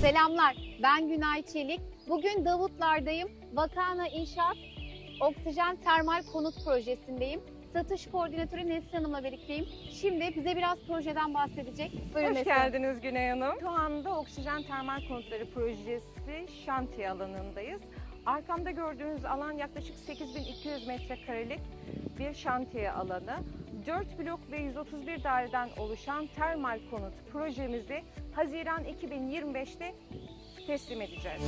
Selamlar, ben Günay Çelik. Bugün Davutlar'dayım. Vakana İnşaat Oksijen Termal Konut Projesi'ndeyim. Satış koordinatörü Nesrin Hanım'la birlikteyim. Şimdi bize biraz projeden bahsedecek. Buyurun Hoş Hanım. geldiniz Güney Hanım. Şu anda Oksijen Termal Konutları Projesi şantiye alanındayız. Arkamda gördüğünüz alan yaklaşık 8200 metrekarelik bir şantiye alanı. 4 blok ve 131 daireden oluşan termal konut projemizi Haziran 2025'te teslim edeceğiz.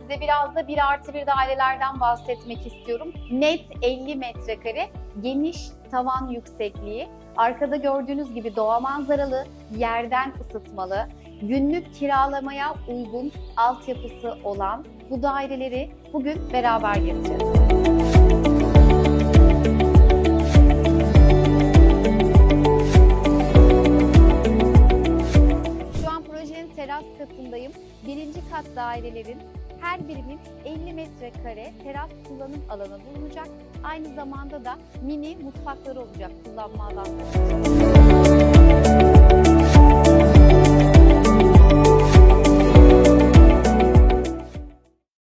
Size biraz da bir artı bir dairelerden bahsetmek istiyorum. Net 50 metrekare, geniş tavan yüksekliği, arkada gördüğünüz gibi doğa manzaralı, yerden ısıtmalı, günlük kiralamaya uygun altyapısı olan bu daireleri bugün beraber gezeceğiz. Şu an projenin teras katındayım. Birinci kat dairelerin her birinin 50 metrekare teras kullanım alanı bulunacak. Aynı zamanda da mini mutfakları olacak kullanma alanları.